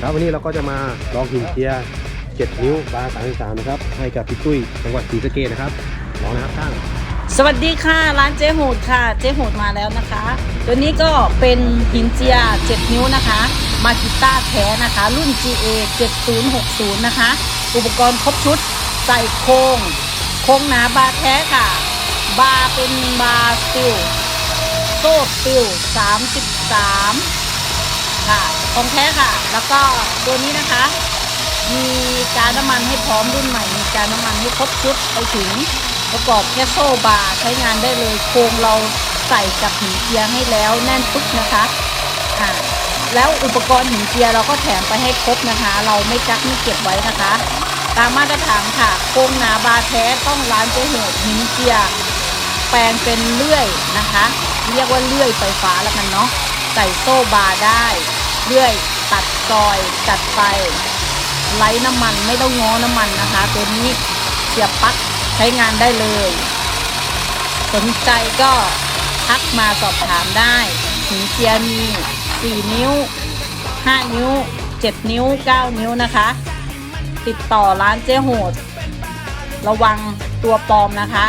ครับวันนี้เราก็จะมาลองหินเจียร์7นิ้วบาร์33นะครับให้กับพี่ตุ้ยจังหวัดศรีสะเกษนะครับลองนะครับช่างสวัสดีค่ะ ร้านเจ๊หูดค่ะ เจ๊หูดมาแล้วนะคะ ตัวนี้ก็เป็นหินเจีย 7 นิ้วนะคะ มากิต้าแท้นะคะ รุ่น GA 7060 นะคะ อุปกรณ์ครบชุด ใส่โครงโครงหนาบาร์แท้ค่ะ บาร์เป็นบาร์สติลโซ่สติล33 ค่ะของแท้ค่ะ แล้วก็ตัวนี้นะคะ มีการน้ำมันให้พร้อมรุ่นใหม่มีการน้ำมันให้ครบชุดไปถึงประกอบแค่โซ่บาร์ใช้งานได้เลยโครงเราใส่กับหินเจียให้แล้วแน่นปึ๊กนะคะอ่าแล้วอุปกรณ์หินเจียเราก็แถมไปให้ครบนะคะ เราไม่กักไม่เก็บไว้นะคะ ตามมาตรฐานค่ะโครงหนาบาแท้ต้องร้านเจ๊โหดหินเจีย แปลงเป็นเลื่อยนะคะ เรียกว่าเลื่อยไฟฟ้าแล้วกันเนาะใส่โซ่บาได้ เลื่อย ตัดซอยจัดไฟไร้น้ำมันไม่ต้องง้อน้ำมันนะคะ ตัวนี้เสียบปลั๊กใช้งานได้เลย สนใจก็ทักมาสอบถามได้หินเจียมี 4 นิ้ว 5 นิ้ว 7 นิ้ว 9 นิ้วนะคะ ติดต่อร้านเจ๊โหด ระวังตัวปลอมนะคะ